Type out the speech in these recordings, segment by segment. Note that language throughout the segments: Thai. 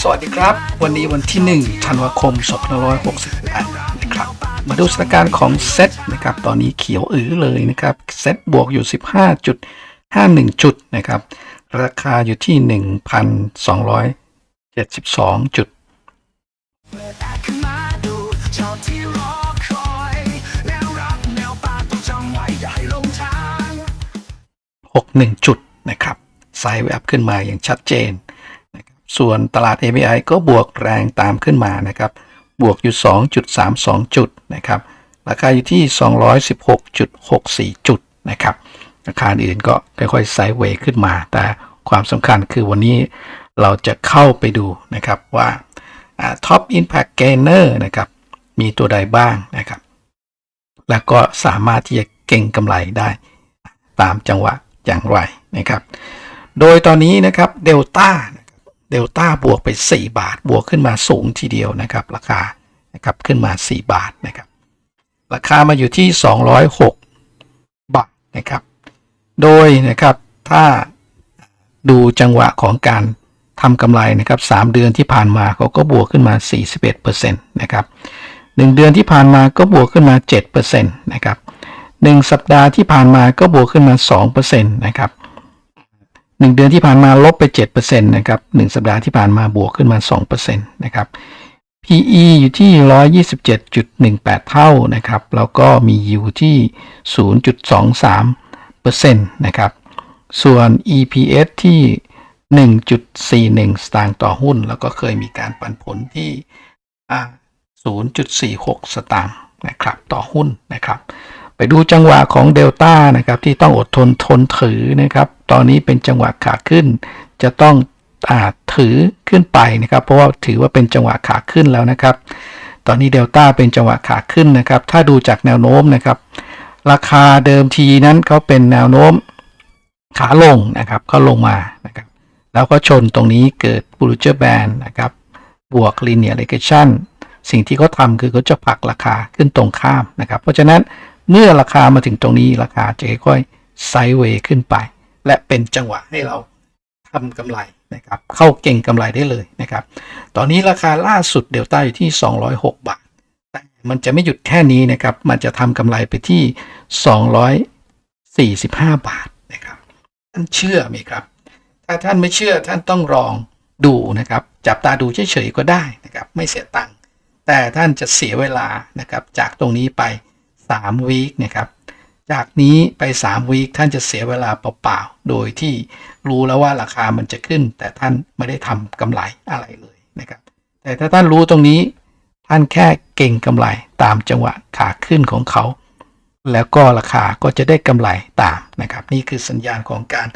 สวัสดีครับ วันนี้วันที่ 1 ธันวาคม 2568 นะครับ มาดูสถานการณ์ของเซตนะครับ ตอนนี้เขียวอื้อเลยนะครับ เซตบวกอยู่ 15.51 จุดนะครับ ราคาอยู่ที่ 1,272 จุดขึ้นมาดูชอบที่รอคอยแนวรับแนวป่าต้องจุดนะครับไซด์แวบขึ้นมาอย่างชัดเจน ส่วนตลาด ABI ก็บวกแรงตามขึ้นมานะครับ บวกอยู่ 2.32 จุดนะครับ ราคาอยู่ที่ 216.64 จุดนะครับ ราคาอื่นก็ค่อยๆไซด์เวย์ขึ้นมา แต่ความสำคัญคือวันนี้เราจะเข้าไปดูนะครับว่าท็อปอินแพ t เกเนอร์นะครับมีตัวใดบ้างนะครับ แล้วก็สามารถที่จะเก่งกำไรได้ตามจังหวะอย่างไรนะครับ โดยตอนนี้นะครับเดลต้า เดลต้าบวกไป 4 บาท บวกขึ้นมาสูงทีเดียวนะครับ ราคานะครับขึ้นมา 4 บาทนะครับ ราคามาอยู่ที่ 206 บาทนะครับ โดยนะครับถ้าดูจังหวะของการทำกำไรนะครับ 3 เดือนที่ผ่านมาเขาก็บวกขึ้นมา 41%นะครับ 1 เดือนที่ผ่านมาก็บวกขึ้นมา 7%นะครับ 1 สัปดาห์ที่ผ่านมาก็บวกขึ้นมา 2%นะครับ 1เดือนที่ผ่านมาลบไป7%นะครับ1สัปดาห์ที่ผ่านมาบวกขึ้นมา2%นะครับ PE อยู่ที่127.18เท่านะครับ แล้วก็มี yield ที่0.23%นะครับ ส่วน EPS ที่1.41สตางค์ต่อหุ้น แล้วก็เคยมีการปันผลที่อ่า0.46สตางค์นะครับต่อหุ้นนะครับ ไปดูจังหวะของเดลต้านะครับที่ต้องอดทนทนถือนะครับ ตอนนี้เป็นจังหวะขาขึ้น จะต้องอาถือขึ้นไปนะครับ เพราะว่าถือว่าเป็นจังหวะขาขึ้นแล้วนะครับ ตอนนี้เดลต้าเป็นจังหวะขาขึ้นนะครับ ถ้าดูจากแนวโน้มนะครับ ราคาเดิมทีนั้นเขาเป็นแนวโน้มขาลงนะครับเขาลงมานะครับ แล้วก็ชนตรงนี้เกิด b u l l i s h band นะครับ บวก linear regression สิ่งที่เขาทำคือเขาจะผลักราคาขึ้นตรงข้ามนะครับ เพราะฉะนั้น เมื่อราคามาถึงตรงนี้ราคาจะค่อยไซด์เวย์ขึ้นไป และเป็นจังหวะให้เราทำกำไรนะครับ เข้าเก่งกำไรได้เลยนะครับ ตอนนี้ราคาล่าสุดเดลต้าอยู่ที่ 206 บาท แต่มันจะไม่หยุดแค่นี้นะครับ มันจะทำกำไรไปที่ 245 บาทนะครับท่านเชื่อไหมครับ ถ้าท่านไม่เชื่อท่านต้องลองดูนะครับ จับตาดูเฉยๆก็ได้นะครับ ไม่เสียตังค์แต่ท่านจะเสียเวลานะครับจากตรงนี้ไป 3วีคนะครับจากนี้ไป 3วีคท่านจะเสียเวลาเปล่าๆ โดยที่รู้แล้วว่าราคามันจะขึ้น แต่ท่านไม่ได้ทำกำไรอะไรเลยนะครับ แต่ถ้าท่านรู้ตรงนี้ ท่านแค่เก่งกำไรตามจังหวะขาขึ้นของเขา แล้วก็ราคาก็จะได้กำไรตามนะครับ นี่คือสัญญาณของการ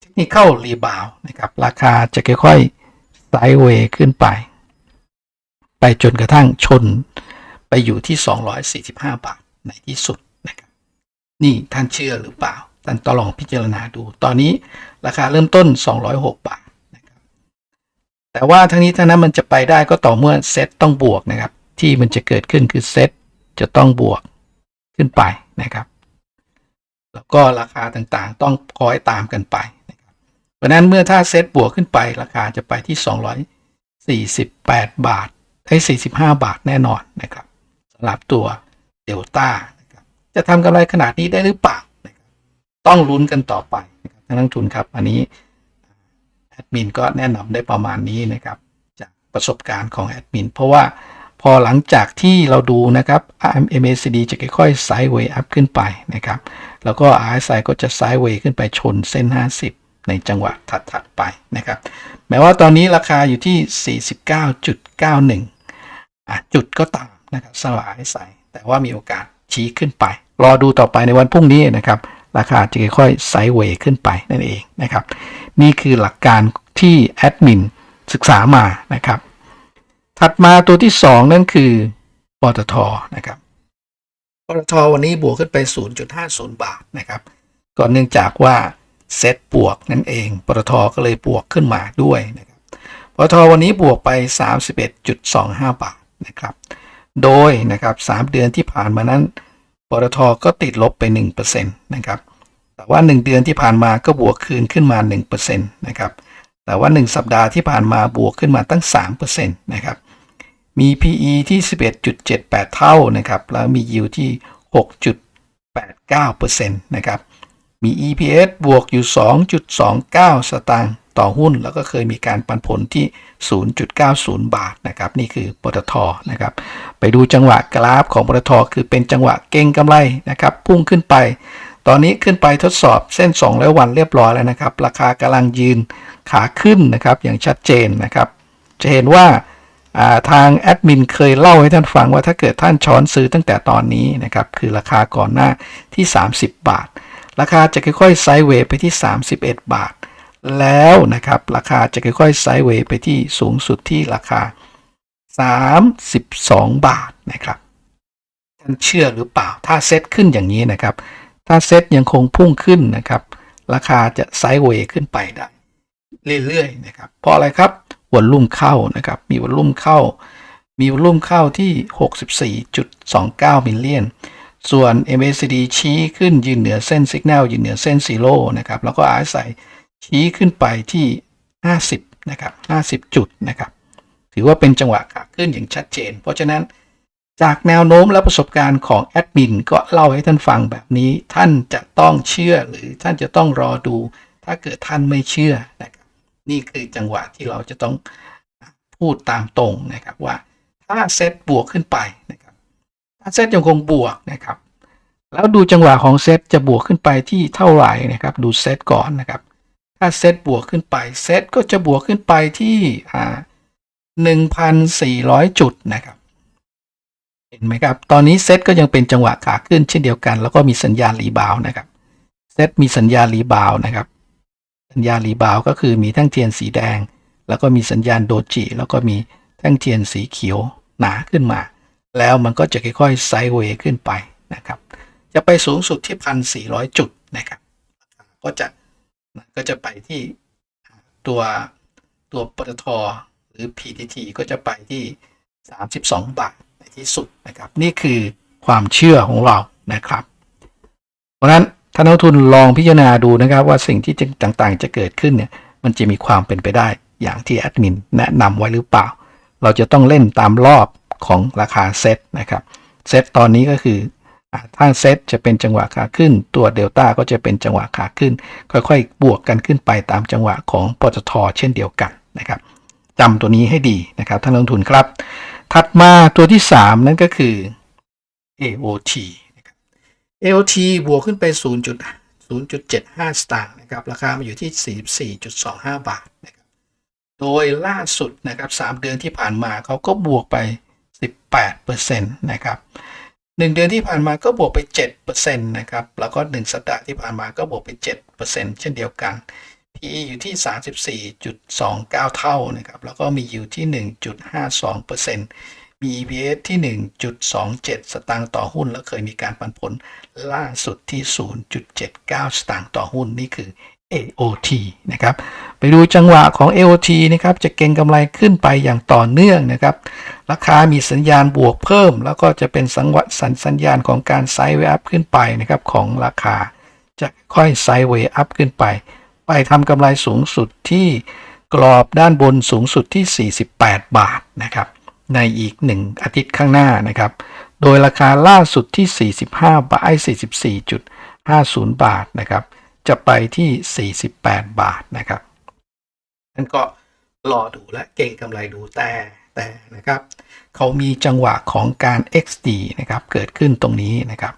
เทคนิคเข้ารีบาวนะครับ ราคาจะค่อยๆไซด์เวย์ขึ้นไป ไปจนกระทั่งชนไปอยู่ที่ 245 บาท ในที่สุดนะครับนี่ท่านเชื่อหรือเปล่า ท่านตลองพิจารณาดู ตอนนี้ราคาเริ่มต้น 206 บาทนะครับแต่ว่าทั้งนี้ทั้งนั้นมันจะไปได้ก็ต่อเมื่อเซตต้องบวกนะครับ ที่มันจะเกิดขึ้นคือเซตจะต้องบวกขึ้นไปนะครับ แล้วก็ราคาต่างๆ ต้องคอยตามกันไปนะครับเพราะฉะนั้นเมื่อถ้าเซตบวกขึ้นไป ราคาจะไปที่ 248 บาทไอ้45 บาทแน่นอนนะครับสำหรับตัว เดลต้านะครับจะทำกำไรขนาดนี้ได้หรือเปล่านะครับต้องลุ้นกันต่อไปนะครับท่านนักทุนครับ อันนี้แอดมินก็แนะนำได้ประมาณนี้นะครับ จากประสบการณ์ของแอดมินเพราะว่าพอหลังจากที่เราดูนะครับ MACD จะค่อยๆไซด์เวย์อัพขึ้นไปนะครับ แล้วก็ RSI ก็จะไซด์เวย์ขึ้นไปชนเส้น 50 ในจังหวะถัดๆไปนะครับ แม้ว่าตอนนี้ราคาอยู่ที่ 49.91อะจุดก็ตามนะครับสลายใส่ แต่ว่ามีโอกาสชี้ขึ้นไป รอดูต่อไปในวันพรุ่งนี้นะครับ ราคาจะค่อยๆไซด์เวย์ขึ้นไปนั่นเองนะครับ นี่คือหลักการที่แอดมินศึกษามานะครับ ถัดมาตัวที่ 2 นั่นคือปตทนะครับปตทวันนี้บวกขึ้นไป 0.50 บาทนะครับก็เนื่องจากว่าเซตบวกนั่นเองปตทก็เลยบวกขึ้นมาด้วยนะครับปตทวันนี้บวกไป 31.25 บาทนะครับ โดยนะครับ3เดือนที่ผ่านมานั้นปตทก็ติดลบไป1%นะครับแต่ว่า 1 เดือนที่ผ่านมาก็บวกคืนขึ้นมา1%นะครับแต่ว่า 1 สัปดาห์ที่ผ่านมาบวกขึ้นมาตั้ง3%นะครับมี PE ที่ 11.78 เท่านะครับแล้วมี yield ที่ 6.89%นะครับ มี EPS บวกอยู่ 2.29 สตางค์ต่อหุ้น แล้วก็เคยมีการปันผลที่ 0.90 บาทนะครับ นี่คือปตทนะครับ ไปดูจังหวะกราฟของปตทคือเป็นจังหวะเก่งกำไรนะครับ พุ่งขึ้นไป ตอนนี้ขึ้นไปทดสอบเส้น2แล้ววันเรียบร้อยแล้วนะครับ ราคากำลังยืนขาขึ้นนะครับ อย่างชัดเจนนะครับ จะเห็นว่าาทางแอดมินเคยเล่าให้ท่านฟังว่าถ้าเกิดท่านช้อนซื้อตั้งแต่ตอนนี้นะครับ คือราคาก่อนหน้าที่ 30 บาท ราคาจะค่อยๆไซด์เวย์ไปที่ 31 บาท แล้วนะครับราคาจะค่อยๆไซด์เวย์ไปที่สูงสุดที่ราคา 32 บาทนะครับท่านเชื่อหรือเปล่าถ้าเซตขึ้นอย่างนี้นะครับ ถ้าเซตยังคงพุ่งขึ้นนะครับ ราคาจะไซด์เวย์ขึ้นไปได้เรื่อยๆนะครับเพราะอะไรครับวอลลุ่มเข้านะครับมีวอลลุ่มเข้า มีวอลลุ่มเข้าที่ 64.29มิลเลียน ส่วน MACD ชี้ขึ้นยืนเหนือเส้นสัญญาณยืนเหนือเส้นซีโร่นะครับแล้วก็ RSI ชี้ขึ้นไปที่ 50 นะครับ 50 จุดนะครับ ถือว่าเป็นจังหวะขาขึ้นอย่างชัดเจน เพราะฉะนั้นจากแนวโน้มและประสบการณ์ของแอดมินก็เล่าให้ท่านฟังแบบนี้ท่านจะต้องเชื่อหรือท่านจะต้องรอดู ถ้าเกิดท่านไม่เชื่อนะครับนี่คือจังหวะที่เราจะต้องพูดตามตรงนะครับว่าถ้าเซตบวกขึ้นไปนะครับ เซตยังคงบวกนะครับ แล้วดูจังหวะของเซตจะบวกขึ้นไปที่เท่าไหร่นะครับ ดูเซตก่อนนะครับ ถ้าเซตบวกขึ้นไปเซตก็จะบวกขึ้นไปที่อ่า1,400 จุดนะครับ เห็นไหมครับ ตอนนี้เซตก็ยังเป็นจังหวะขาขึ้นเช่นเดียวกัน แล้วก็มีสัญญาณรีบาวนะครับ เซตมีสัญญาณรีบาวนะครับ สัญญาณรีบาวก็คือมีแท่งเทียนสีแดง แล้วก็มีสัญญาณโดจิ แล้วก็มีแท่งเทียนสีเขียวหนาขึ้นมา แล้วมันก็จะค่อยๆไซด์เวย์ขึ้นไปนะครับ จะไปสูงสุดที่พันสี่ร้อยจุดนะครับก็จะก็จะไปที่ตัวตัวปตทหรือ PTT ก็จะไปที่ 32 บาทในที่สุดนะครับ นี่คือความเชื่อของเรานะครับ เพราะนั้นท่านนักทุนลองพิจารณาดูนะครับ ว่าสิ่งที่จะต่างๆ จะเกิดขึ้นเนี่ยมันจะมีความเป็นไปได้อย่างที่แอดมินแนะนำไว้หรือเปล่า เราจะต้องเล่นตามรอบ ของราคาเซตนะครับเซตตอนนี้ก็คือถ้าเซตจะเป็นจังหวะขาขึ้น ตัวเดลต้าก็จะเป็นจังหวะขาขึ้น ค่อยๆ บวกกันขึ้นไปตามจังหวะของปตทเช่นเดียวกันนะครับจำตัวนี้ให้ดีนะครับท่านลงทุนครับ ถัดมาตัวที่ 3 นั่นก็คือ AOTAOT บวกขึ้นไป 0.0.75 สตางค์นะครับราคามาอยู่ที่ 44.25 บาทนะครับโดยล่าสุดนะครับ3เดือนที่ผ่านมาเขาก็บวกไป 18%นะครับ1 เดือนที่ผ่านมาก็บวกไป7%นะครับแล้วก็ 1 สัปดาห์ที่ผ่านมาก็บวกไป 7%เช่นเดียวกัน PE อยู่ที่ 34.29 เท่านะครับแล้วก็มีอยู่ที่ 1.52%มี EPS ที่ 1.27 สตางค์ต่อหุ้น แล้วเคยมีการปันผลล่าสุดที่ 0.79 สตางค์ต่อหุ้นนี่คือ AOT นะครับไปดูจังหวะของ AOT นะครับจะเก็งกำไรขึ้นไปอย่างต่อเนื่องนะครับราคามีสัญญาณบวกเพิ่ม แล้วก็จะเป็นสังวะสัญสัญญาณของการไซด์เวย์อัพขึ้นไปนะครับของราคา จะค่อยไซด์เวย์อัพขึ้นไป ไปทำกำไรสูงสุดที่กรอบด้านบนสูงสุดที่ 48 บาทนะครับในอีก 1 อาทิตย์ข้างหน้านะครับโดยราคาล่าสุดที่ 45 บาทไอ้44.50 บาทนะครับ จะไปที่ 48 บาทนะครับนั่นก็รอดูและเก่งกำไรดูแต่แต่นะครับเขามีจังหวะของการ XD นะครับเกิดขึ้นตรงนี้นะครับ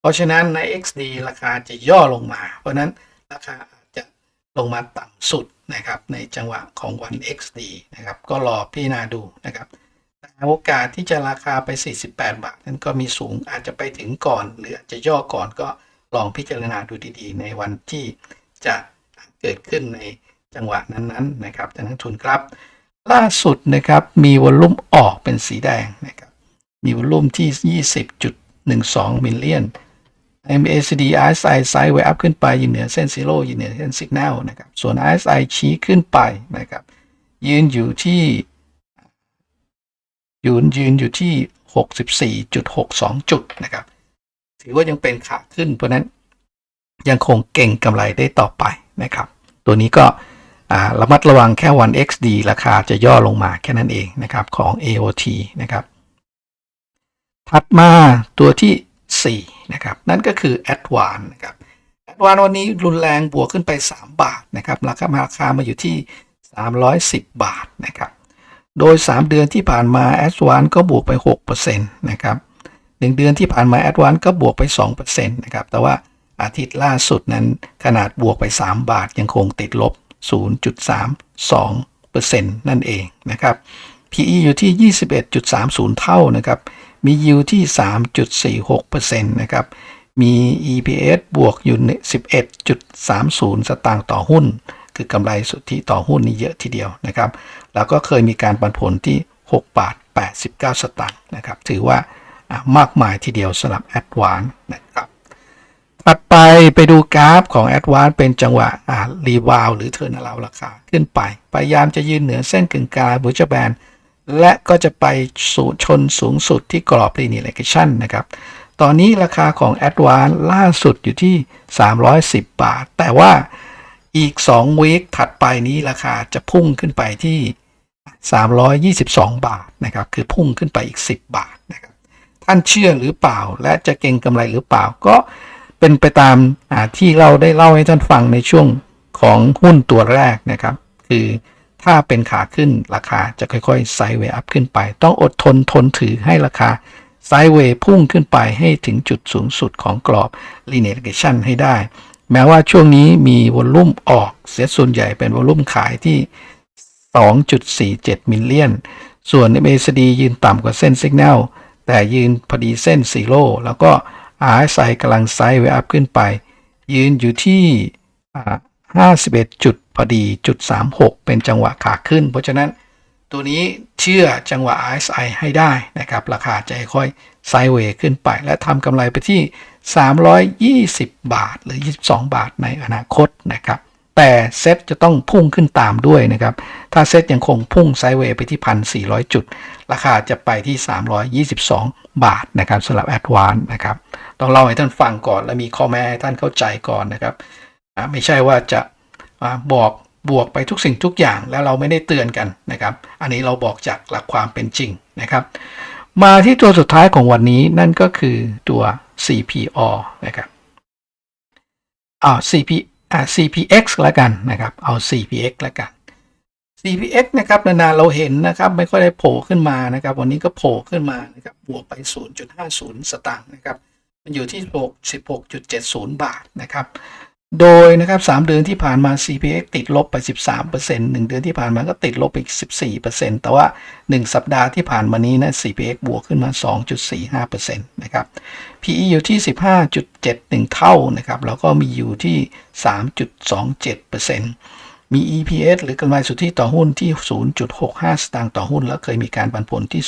เพราะฉะนั้นใน XD ราคาจะย่อลงมา เพราะนั้นราคาอาจจะลงมาต่ำสุดนะครับในจังหวะของวัน XD นะครับก็รอพิจารณาดูนะครับแต่โอกาสที่จะราคาไป 48 บาท นั้นก็มีสูงอาจจะไปถึงก่อน หรืออาจจะย่อก่อนก็ ลองพิจารณาดูดีๆ ในวันที่จะเกิดขึ้นในจังหวะนั้นๆนะครับท่านนักทุนครับ ล่าสุดนะครับมีวอลลุ่มออกเป็นสีแดงนะครับมีวอลลุ่มที่ 20.12มิลเลียน MACD RSI ไซด์เวอัพขึ้นไปยืนเหนือเส้นซีโร่ยืนเหนือเส้นสัญญาณนะครับ ส่วน RSI ชี้ขึ้นไปนะครับ ยืนอยู่ที่ ยืนยืนอยู่ที่ 64.62 จุดนะครับ ถือว่ายังเป็นขาขึ้น เพราะนั้นยังคงเก่งกำไรได้ต่อไปนะครับ ตัวนี้ก็ระมัดระวังแค่วัน XD ราคาจะย่อลงมาแค่นั้นเองนะครับของ AOT นะครับ ถัดมาตัวที่ 4 นะครับ นั่นก็คือ a d v a n นะครับ a d v a n c e วันนี้รุนแรงบวกขึ้นไป 3 บาทนะครับราคาราคามาอยู่ที่ 310 บาทนะครับ โดย 3 เดือนที่ผ่านมา a d v a n c e ก็บวกไป6%นะครับ 1 เดือนที่ผ่านมา a d v a n c e ก็บวกไป 2%นะครับแต่ว่าอาทิตย์ล่าสุดนั้นขนาดบวกไป 3 บาทยังคงติดลบ 0.32%นั่นเองนะครับ PE อยู่ที่ 21.30 เท่านะครับ มี yield ที่ 3.46%นะครับ มี EPS บวกอยู่ใน11.30 สตางค์ต่อหุ้น คือกำไรสุทธิต่อหุ้นนี่เยอะทีเดียวนะครับ แล้วก็เคยมีการปันผลที่ 6 บาท 89 สตางค์นะครับ ถือว่า มากมายทีเดียวสำหรับ a d v a n c e นะครับถัดไปไปดูกราฟของ a d v a n c e เป็นจังหวะรีวาวหรือเทอร์นาราวราคาขึ้นไป พยายามจะยืนเหนือเส้นกึ่งกลางบูจแบนและก็จะไปสู่ชนสูงสุดที่กรอบ linear regression นะครับ ตอนนี้ราคาของ a d v a n c e ล่าสุดอยู่ที่ 310 บาท แต่ว่าอีก2วีคถัดไปนี้ราคาจะพุ่งขึ้นไปที่ 322 บาทนะครับ คือพุ่งขึ้นไปอีก 10 บาทนะครับ ท่านเชื่อหรือเปล่า และจะเก่งกำไรหรือเปล่า ก็เป็นไปตามที่เราได้เล่าให้ท่านฟังในช่วงของหุ้นตัวแรกนะครับ คือถ้าเป็นขาขึ้นราคาจะค่อยๆไซด์เวย์อัพขึ้นไป ต้องอดทนทนถือให้ราคาไซด์เวย์พุ่งขึ้นไปให้ถึงจุดสูงสุดของกรอบ linear r e g s i o n ให้ได้ แม้ว่าช่วงนี้มีวอลลุ่มออกเสียส่วนใหญ่เป็นวอลลุ่มขายที่ 2.47 มิลเลียน ส่วน MACD ยืนต่ำกว่าเส้นสัญญาณ แต่ยืนพอดีเส้นซีโร่แล้วก็ RSI กำลังไซด์เวอัพขึ้นไป ยืนอยู่ที่ 51 จุดพอดีจุด 36 เป็นจังหวะขาขึ้น เพราะฉะนั้นตัวนี้เชื่อจังหวะ RSI ให้ได้นะครับ ราคาจะค่อยไซด์เวย์ขึ้นไป และทำกำไรไปที่ 320 บาทหรือ 22 บาทในอนาคตนะครับ แต่เซ็ตจะต้องพุ่งขึ้นตามด้วยนะครับ ถ้าเซ็ตยังคงพุ่งไซด์เวย์ไปที่ 1,400 จุด ราคาจะไปที่ 322 บาทนะครับสำหรับแอดวานนะครับ ต้องเล่าให้ท่านฟังก่อน และมีข้อแม้ให้ท่านเข้าใจก่อนนะครับ ไม่ใช่ว่าจะบอกบวกไปทุกสิ่งทุกอย่างแล้วเราไม่ได้เตือนกันนะครับ อันนี้เราบอกจากหลักความเป็นจริงนะครับ มาที่ตัวสุดท้ายของวันนี้นั่นก็คือตัว CPO นะครับเอา CP CPX แล้วกันนะครับ เอา CPX แล้วกัน CPX นะครับนานๆเราเห็นนะครับ ไม่ค่อยได้โผล่ขึ้นมานะครับ วันนี้ก็โผล่ขึ้นมานะครับบวกไป 0.50 สตางค์นะครับ มันอยู่ที่16.70 บาทนะครับ โดยนะครับ3เดือนที่ผ่านมา CPX ติดลบไป 13% 1 เดือนที่ผ่านมาก็ติดลบไปอีก 14%แต่ว่า 1 สัปดาห์ที่ผ่านมานี้นะ CPX บวกขึ้นมา 2.45%นะครับ PE อยู่ที่ 15.71 เท่านะครับ แล้วก็มีอยู่ที่ 3.27%มี EPS หรือกำไรสุทธิต่อหุ้นที่ 0.65 สตางค์ต่อหุ้น แล้วเคยมีการปันผลที่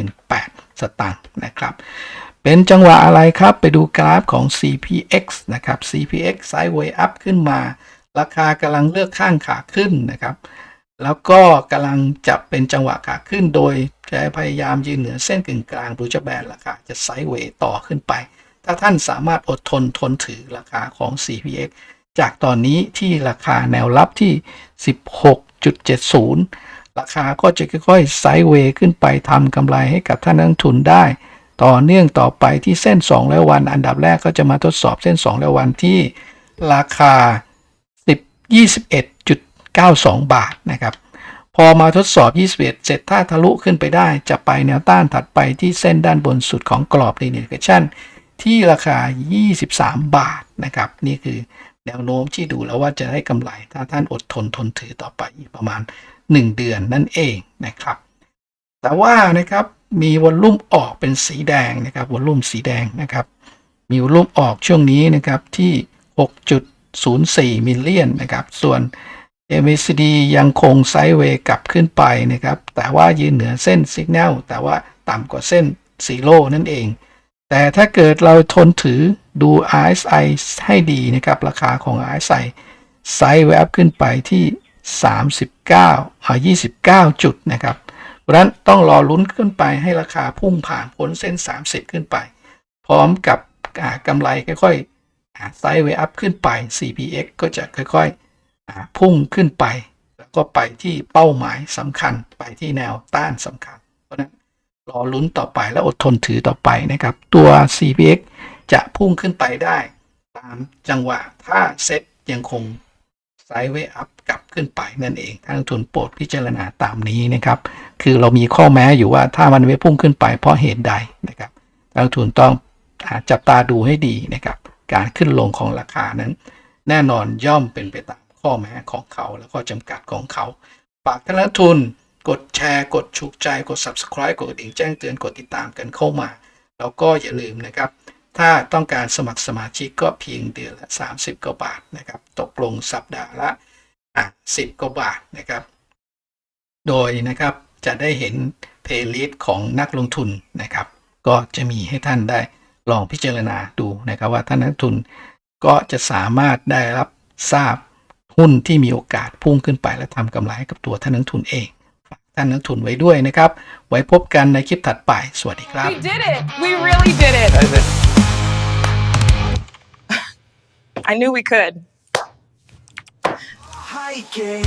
0.18 สตางค์นะครับ เป็นจังหวะอะไรครับ ไปดูกราฟของ CPX นะครับ CPX Sideway Up ขึ้นมา ราคากำลังเลือกข้างขาขึ้นนะครับ แล้วก็กำลังจะเป็นจังหวะขาขึ้น โดยจะพยายามยืนเหนือเส้นกึ่งกลางบรูจแบนราคาจะไซด์เวย์ต่อขึ้นไป ถ้าท่านสามารถอดทนทนถือราคาของ CPX จากตอนนี้ที่ราคาแนวรับที่ 16.70 ราคาก็จะค่อยๆไซด์เวย์ขึ้นไปทำกำไรให้กับท่านนักทุนได้ ต่อเนื่องต่อไปที่เส้น 2 แล้ววัน อันดับแรกก็จะมาทดสอบเส้น 2 แล้ววันที่ราคา 10 21.92 บาทนะครับ พอมาทดสอบ 21 เสร็จถ้าทะลุขึ้นไปได้ จะไปแนวต้านถัดไปที่เส้นด้านบนสุดของกรอบ Linear a t i o n ที่ราคา 23 บาทนะครับ นี่คือแนวโน้มที่ดูแล้วว่าจะได้กำไร ถ้าท่านอดทนทนถือต่อไปประมาณ 1 เดือนนั่นเองนะครับ แต่ว่านะครับ มีวอลลุ่มออกเป็นสีแดงนะครับวอลลุ่มสีแดงนะครับ มีวอลลุ่มออกช่วงนี้นะครับที่ 6.04 มิลเลียนนะครับ ส่วน MACD ยังคงไซด์เวย์กลับขึ้นไปนะครับ แต่ว่ายืนเหนือเส้นสัญญาณแต่ว่าต่ำกว่าเส้นซีโร่นั่นเอง แต่ถ้าเกิดเราทนถือดู RSI ให้ดีนะครับ ราคาของ RSI ไซด์เวย์อัพขึ้นไปที่ 39อ่า29 จุดนะครับ เพราะนั้นต้องรอลุ้นขึ้นไปให้ราคาพุ่งผ่านพ้นเส้น 30 ขึ้นไป พร้อมกับกำไรค่อยๆไซด์เวอัพขึ้นไป CPX ก็จะค่อยอ่าพุ่งขึ้นไป แล้วก็ไปที่เป้าหมายสำคัญไปที่แนวต้านสำคัญ เพราะฉะนั้นรอลุ้นต่อไปและอดทนถือต่อไปนะครับ ตัว CPX จะพุ่งขึ้นไปได้ ตามจังหวะถ้าเซ็ตยังคง ไซด์เวย์อัพกลับขึ้นไปนั่นเองทางทุนโปรดพิจารณาตามนี้นะครับ คือเรามีข้อแม้อยู่ว่าถ้ามันไม่พุ่งขึ้นไปเพราะเหตุใดนะครับทางทุนต้องจับตาดูให้ดีนะครับ การขึ้นลงของราคานั้น แน่นอนย่อมเป็นไปตามข้อแม้ของเขาแล้วก็จำกัดของเขาฝากท่านนักทุนกดแชร์ กดถูกใจ กด subscribe กดกระดิ่งแจ้งเตือน กดติดตามกันเข้ามา แล้วก็อย่าลืมนะครับ ถ้าต้องการสมัครสมาชิกก็เพียงเดือนละ 30 กว่าบาทนะครับ ตกลงสัปดาห์ละอะ10กว่าบาทนะครับ โดยนะครับจะได้เห็นเพลย์ลิสต์ของนักลงทุนนะครับ ก็จะมีให้ท่านได้ลองพิจารณาดูนะครับ ว่าท่านนักทุนก็จะสามารถได้รับทราบหุ้นที่มีโอกาสพุ่งขึ้นไปและทำกำไรให้กับตัวท่านนักทุนเองฝากท่านนักทุนไว้ด้วยนะครับ ไว้พบกันในคลิปถัดไป สวัสดีครับ We did it. We really did it. I knew we could. Hiking,